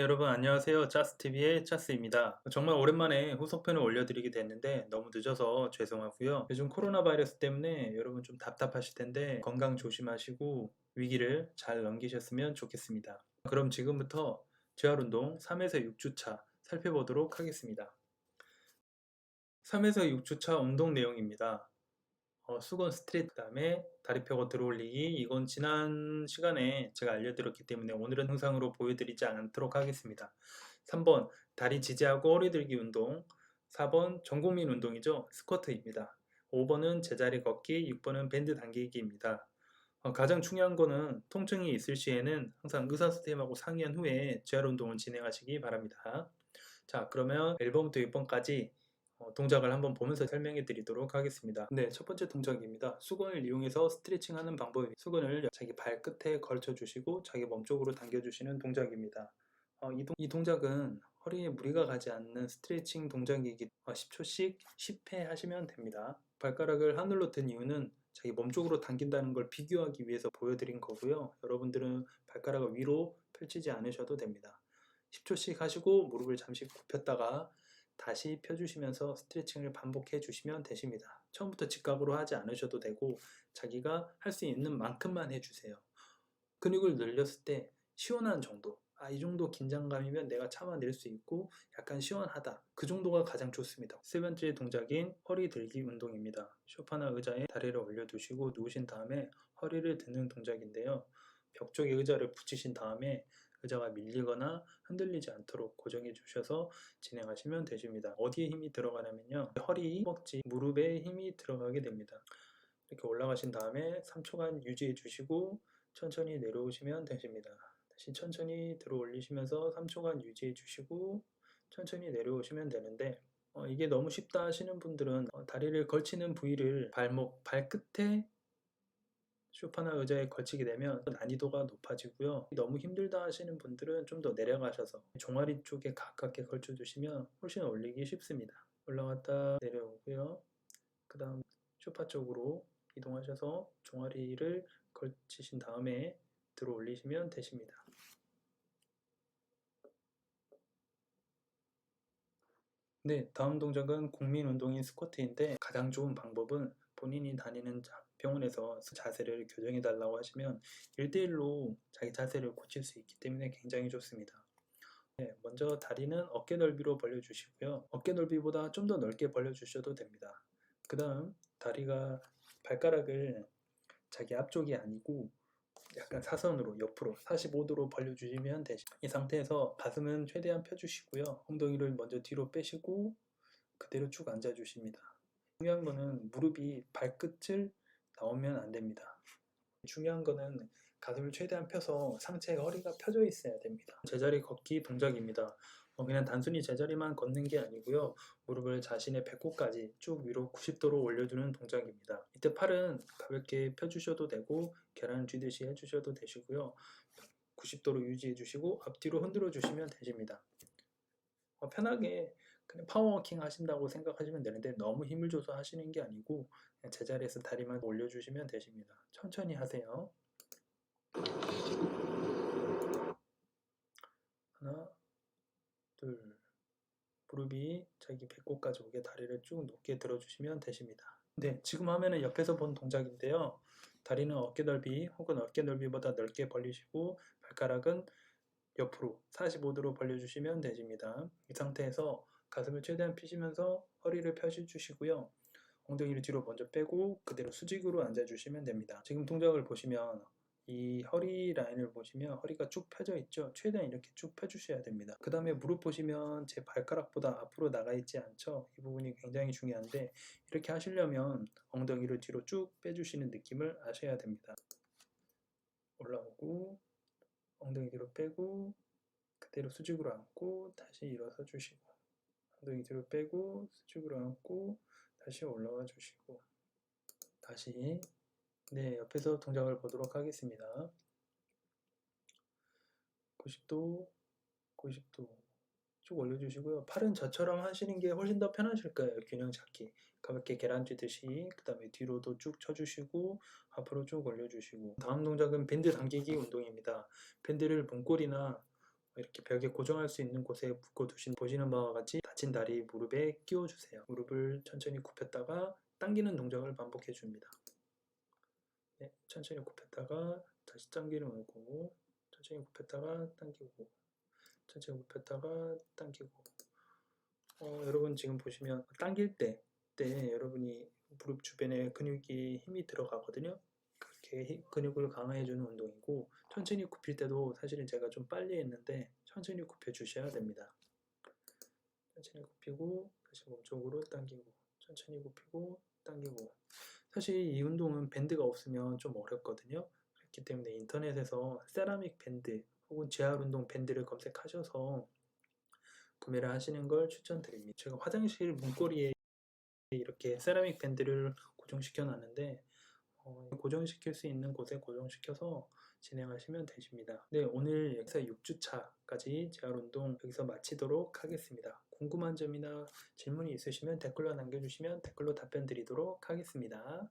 안녕하세요. 짜스TV의 짜스입니다. 정말 오랜만에 후속편을 올려드리게 됐는데 너무 늦어서 죄송하고요. 요즘 코로나 바이러스 때문에 여러분 좀 답답하실 텐데 건강 조심하시고 위기를 잘 넘기셨으면 좋겠습니다. 그럼 지금부터 재활운동 3에서 6주차 살펴보도록 하겠습니다. 3에서 6주차 운동 내용입니다. 어, 수건 스트레이트 다음에 다리 펴고 들어올리기. 이건 지난 시간에 제가 알려드렸기 때문에 오늘은 영상으로 보여드리지 않도록 하겠습니다. 3번 다리 지지하고 허리 들기 운동. 4번 전국민 운동이죠. 스쿼트입니다. 5번은 제자리 걷기 6번은 밴드 당기기입니다. 어, 가장 중요한 거는 통증이 있을 시에는 항상 의사 선생님하고 상의한 후에 재활 운동을 진행하시기 바랍니다. 자 그러면 1번부터 6번까지 어, 동작을 한번 보면서 설명해 드리도록 하겠습니다. 네, 첫 번째 동작입니다. 수건을 이용해서 스트레칭 하는 방법입니다. 수건을 자기 발끝에 걸쳐 주시고 자기 몸 쪽으로 당겨 주시는 동작입니다. 어, 이, 동, 이, 동작은 허리에 무리가 가지 않는 스트레칭 동작이기 어, 10초씩 10회 하시면 됩니다. 발가락을 하늘로 든 이유는 자기 몸 쪽으로 당긴다는 걸 비교하기 위해서 보여드린 거고요. 여러분들은 발가락을 위로 펼치지 않으셔도 됩니다. 10초씩 하시고 무릎을 잠시 굽혔다가 다시 펴주시면서 스트레칭을 반복해 주시면 되십니다. 처음부터 직각으로 하지 않으셔도 되고 자기가 할 수 있는 만큼만 해주세요. 근육을 늘렸을 때 시원한 정도 아, 이 정도 긴장감이면 내가 참아낼 수 있고 약간 시원하다. 그 정도가 가장 좋습니다. 세 번째 동작인 허리 들기 운동입니다. 쇼파나 의자에 다리를 올려두시고 누우신 다음에 허리를 드는 동작인데요. 벽 쪽에 의자를 붙이신 다음에 의자가 밀리거나 흔들리지 않도록 고정해 주셔서 진행하시면 되십니다. 어디에 힘이 들어가냐면요. 허리, 허벅지, 무릎에 힘이 들어가게 됩니다. 이렇게 올라가신 다음에 3초간 유지해 주시고 천천히 내려오시면 되십니다. 다시 천천히 들어 올리시면서 3초간 유지해 주시고 천천히 내려오시면 되는데 어, 이게 너무 쉽다 하시는 분들은 어, 다리를 걸치는 부위를 발목, 발끝에 쇼파나 의자에 걸치게 되면 난이도가 높아지고요. 너무 힘들다 하시는 분들은 좀 더 내려가셔서 종아리 쪽에 가깝게 걸쳐 주시면 훨씬 올리기 쉽습니다. 올라갔다 내려오고요. 그 다음 쇼파 쪽으로 이동하셔서 종아리를 걸치신 다음에 들어 올리시면 되십니다. 네, 다음 동작은 국민 운동인 스쿼트인데 가장 좋은 방법은 본인이 다니는 병원에서 자세를 교정해 달라고 하시면 1대1로 자기 자세를 고칠 수 있기 때문에 굉장히 좋습니다. 네, 먼저 다리는 어깨 넓이로 벌려주시고요. 어깨 넓이보다 좀 더 넓게 벌려주셔도 됩니다. 그 다음 다리가 발가락을 자기 앞쪽이 아니고 약간 사선으로 옆으로 45도로 벌려주시면 되죠. 이 상태에서 가슴은 최대한 펴주시고요. 엉덩이를 먼저 뒤로 빼시고 그대로 쭉 앉아주십니다. 중요한 거는 무릎이 발끝을 나오면 안 됩니다. 중요한 거는 가슴을 최대한 펴서 상체가 허리가 펴져 있어야 됩니다. 제자리 걷기 동작입니다. 어, 그냥 단순히 제자리만 걷는 게 아니고요. 무릎을 자신의 배꼽까지 쭉 위로 90도로 올려주는 동작입니다. 이때 팔은 가볍게 펴주셔도 되고 계란 쥐듯이 해주셔도 되시고요. 90도로 유지해 주시고 앞뒤로 흔들어 주시면 되십니다. 어, 편하게 그냥 파워워킹 하신다고 생각하시면 되는데 너무 힘을 줘서 하시는 게 아니고 제자리에서 다리만 올려주시면 되십니다. 천천히 하세요. 하나, 둘, 무릎이 자기 배꼽까지 오게 다리를 쭉 높게 들어주시면 되십니다. 네, 지금 화면은 옆에서 본 동작인데요. 다리는 어깨 넓이 혹은 어깨 넓이보다 넓게 벌리시고 발가락은 옆으로 45도로 벌려주시면 되십니다. 이 상태에서 가슴을 최대한 피시면서 허리를 펴주시고요. 엉덩이를 뒤로 먼저 빼고 그대로 수직으로 앉아주시면 됩니다. 지금 동작을 보시면 이 허리 라인을 보시면 허리가 쭉 펴져 있죠. 최대한 이렇게 쭉 펴주셔야 됩니다. 그 다음에 무릎 보시면 제 발가락보다 앞으로 나가 있지 않죠. 이 부분이 굉장히 중요한데 이렇게 하시려면 엉덩이를 뒤로 쭉 빼주시는 느낌을 아셔야 됩니다. 올라오고 엉덩이 뒤로 빼고 그대로 수직으로 앉고 다시 일어서 주시고 엉덩이 뒤로 빼고 수직으로 앉고 다시 올라와 주시고. 다시 네 옆에서 동작을 보도록 하겠습니다. 90도 90도 쭉 올려주시고요. 팔은 저처럼 하시는 게 훨씬 더 편하실 거예요. 균형 잡기. 가볍게 계란 쥐듯이 그 다음에 뒤로도 쭉 쳐주시고 앞으로 쭉 올려주시고. 다음 동작은 밴드 당기기 운동입니다. 밴드를 문고리나 이렇게 벽에 고정할 수 있는 곳에 묶어 두신 보시는 바와 같이 다친 다리 무릎에 끼워 주세요. 무릎을 천천히 굽혔다가 당기는 동작을 반복해 줍니다. 네, 천천히 굽혔다가 다시 당기는 거고 천천히 굽혔다가 당기고 천천히 굽혔다가 당기고 어, 여러분 지금 보시면 당길 때, 때 여러분이 무릎 주변에 근육이 힘이 들어가거든요. 그렇게 히- 근육을 강화해주는 운동이고 천천히 굽힐 때도 사실은 제가 좀 빨리 했는데 천천히 굽혀 주셔야 됩니다. 천천히 굽히고 다시 몸쪽으로 당기고 천천히 굽히고 당기고 사실 이 운동은 밴드가 없으면 좀 어렵거든요. 그렇기 때문에 인터넷에서 세라믹 밴드 혹은 재활 운동 밴드를 검색하셔서 구매를 하시는 걸 추천드립니다. 제가 화장실 문고리에 이렇게 세라믹 밴드를 고정시켜 놨는데 어, 어, 고정시킬 수 있는 곳에 고정시켜서 진행하시면 되십니다. 네, 오늘 역사 6주차까지 재활운동 여기서 마치도록 하겠습니다. 궁금한 점이나 질문이 있으시면 댓글로 남겨주시면 댓글로 답변 드리도록 하겠습니다.